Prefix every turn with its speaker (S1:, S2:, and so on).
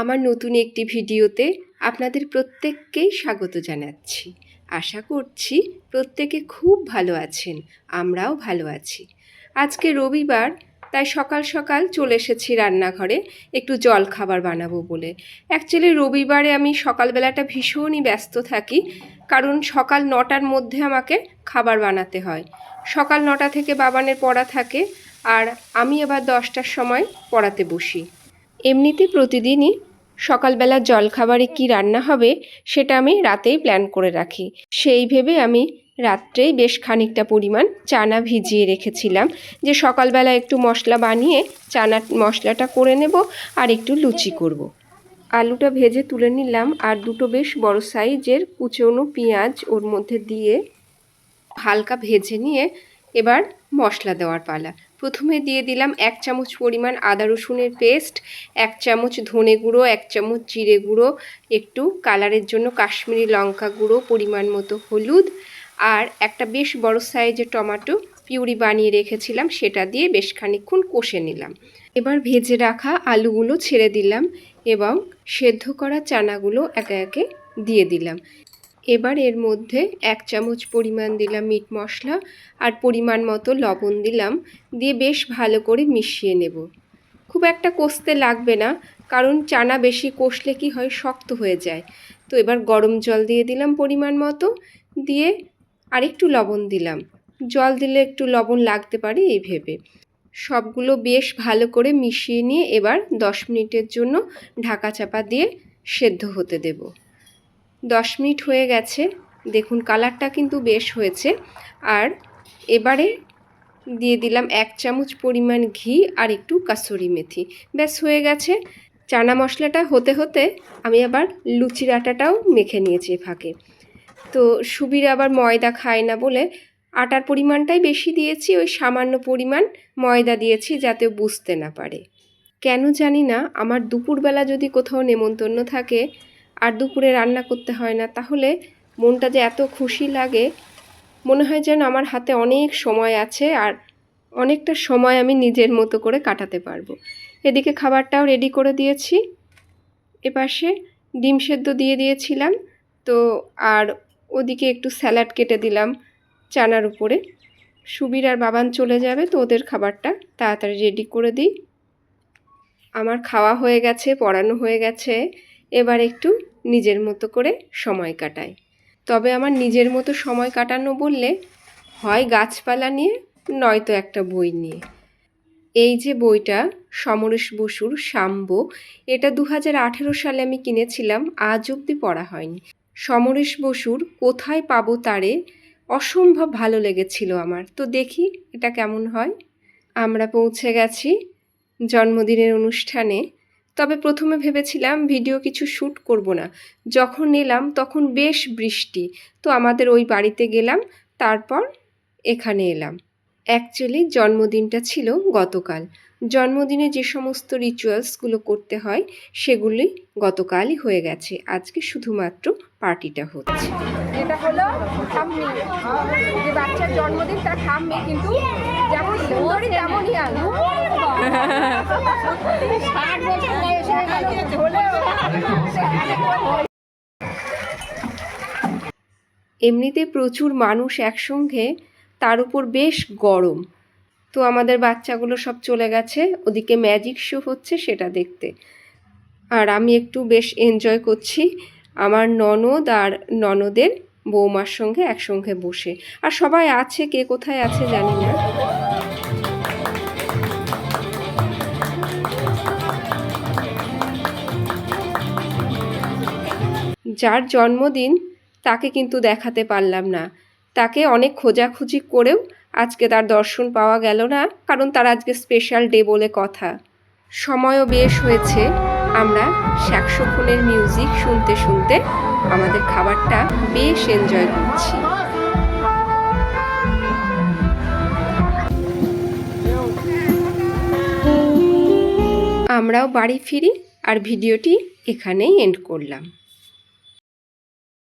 S1: আমার নতুন একটি ভিডিওতে আপনাদের প্রত্যেককেই স্বাগত জানাচ্ছি। আশা করছি প্রত্যেকে খুব ভালো আছেন, আমরাও ভালো আছি। আজকে রবিবার, তাই সকাল সকাল চলে এসেছি রান্নাঘরে, একটু জল খাবার বানাবো বলে। অ্যাকচুয়ালি রবিবারে আমি সকালবেলাটা ভীষণই ব্যস্ত থাকি, কারণ সকাল নটার মধ্যে আমাকে খাবার বানাতে হয়। সকাল নটা থেকে বাবানের পড়া থাকে, আর আমি আবার দশটার সময় পড়াতে বসি। এমনিতে প্রতিদিনই সকালবেলা জলখাবারে কি রান্না হবে সেটা আমি রাতেই প্ল্যান করে রাখি সেই ভেবে আমি রাত্রেই বেশ খানিকটা পরিমাণ চানা ভিজিয়ে রেখেছিলাম যে সকালবেলা একটু মশলা বানিয়ে চানা মশলাটা করে নেব আর একটু লুচি করব। আলুটা ভেজে তুলে নিলাম আর দুটো বেশ বড় সাইজের কুচনো পেঁয়াজ ওর মধ্যে দিয়ে হালকা ভেজে নিয়ে এবার মশলা দেওয়ার পালা প্রথমে দিয়ে দিলাম এক চামচ পরিমাণ আদা রসুনের পেস্ট, এক চামচ ধনে গুঁড়ো, এক চামচ জিরে গুঁড়ো, একটু কালারের জন্য কাশ্মীরি লঙ্কা গুঁড়ো, পরিমাণ মতো হলুদ, আর একটা বেশ বড় সাইজের টমেটো পিউরি বানিয়ে রেখেছিলাম, সেটা দিয়ে বেশ খানিক্ষণ কষে নিলাম। এবার ভেজে রাখা আলুগুলো ছেড়ে দিলাম এবং সেদ্ধ করা চানাগুলো একে একে দিয়ে দিলাম। এবার এর মধ্যে এক চামচ পরিমাণ দিলাম মিট মশলা আর পরিমাণ মতো লবণ দিলাম, দিয়ে বেশ ভালো করে মিশিয়ে নেব। খুব একটা কষতে লাগবে না, কারণ চানা বেশি কষলে কি হয়, শক্ত হয়ে যায়। তো এবার গরম জল দিয়ে দিলাম পরিমাণ মতো, দিয়ে আরেকটু লবণ দিলাম। জল দিলে একটু লবণ লাগতে পারে এই ভেবে। সবগুলো বেশ ভালো করে মিশিয়ে নিয়ে এবার দশ মিনিটের জন্য ঢাকা চাপা দিয়ে সেদ্ধ হতে দেবো। দশ মিনিট হয়ে গেছে। দেখুন, কালারটা কিন্তু বেশ হয়েছে। আর এবারে দিয়ে দিলাম এক চামচ পরিমাণ ঘি আর একটু কাসুরি মেথি। ব্যাস, হয়ে গেছে। চানা মশলাটা হতে হতে আমি আবার লুচির আটাটাও মেখে নিয়েছি ফাঁকে। তো সুবির আবার ময়দা খায় না বলে আটার পরিমাণটাই বেশি দিয়েছি, ওই সামান্য পরিমাণ ময়দা দিয়েছি যাতে বুঝতে না পারে। কেন জানি না, আমার দুপুরবেলা যদি কোথাও নেমন্তন্ন থাকে আর দুপুরে রান্না করতে হয় না, তাহলে মনটা যে এত খুশি লাগে, মনে হয় যেন আমার হাতে অনেক সময় আছে আর অনেকটা সময় আমি নিজের মতো করে কাটাতে পারব। এদিকে খাবারটাও রেডি করে দিয়েছি। এপাশে ডিম সেদ্ধ দিয়ে দিয়েছিলাম, তো আর ওদিকে একটু স্যালাড কেটে দিলাম চানার উপরে। সুবির আর বাবান চলে যাবে, তো ওদের খাবারটা তাড়াতাড়ি রেডি করে দিই। আমার খাওয়া হয়ে গেছে, পড়ানো হয়ে গেছে। এবার একটু নিজের মতো করে সময় কাটাই। তবে আমার নিজের মতো সময় কাটানো বললে হয় গাছপালা নিয়ে, নয়তো একটা বই নিয়ে। এই যে বইটা, সমরেশ বসুর শাম্ব, এটা দু হাজার আঠেরো সালে আমি কিনেছিলাম, আজ অবধি পড়া হয়নি। সমরেশ বসুর কোথায় পাবো তারে অসম্ভব ভালো লেগেছিল আমার। তো দেখি এটা কেমন হয়। আমরা পৌঁছে গেছি জন্মদিনের অনুষ্ঠানে। তবে প্রথমে ভেবেছিলাম ভিডিও কিছু শ্যুট করব না। যখন এলাম তখন বেশ বৃষ্টি। তো আমাদের ওই বাড়িতে গেলাম, তারপর এখানে এলাম। অ্যাকচুয়ালি জন্মদিনটা ছিল গতকাল। জন্মদিনে যে সমস্ত রিচুয়ালসগুলো করতে হয় সেগুলি গতকালই হয়ে গেছে। আজকে শুধুমাত্র পার্টিটা হচ্ছে।
S2: এটা হলো যে বাচ্চার জন্মদিন তার ঠাম্মি কিন্তু যেমন সুন্দরী তেমনই আলু ষাট বছর বয়স হলেও
S1: এমনিতে প্রচুর মানুষ একসঙ্গে তার উপর বেশ গরম। তো আমাদের বাচ্চাগুলো সব চলে গেছে। ওদিকে ম্যাজিক শো হচ্ছে সেটা দেখতে। আর আমি একটু বেশ এনজয় করছি। আমার ননদ আর ননদের বৌমার সঙ্গে একসঙ্গে বসে। আর সবাই আছে, কে কোথায় আছে জানি না। যার জন্মদিন তাকে কিন্তু দেখাতে পারলাম না। তাকে অনেক খোঁজাখুঁজি করেও আজকে তার দর্শন পাওয়া গেল না, কারণ তার আজকে স্পেশাল ডে বলে কথা। সময়ও বেশ হয়েছে। আমরা স্যাক্সোফোনের মিউজিক শুনতে শুনতে আমাদের খাবারটা বেশ এনজয় করছি। আমরাও বাড়ি ফিরি আর ভিডিওটি এখানেই এন্ড করলাম।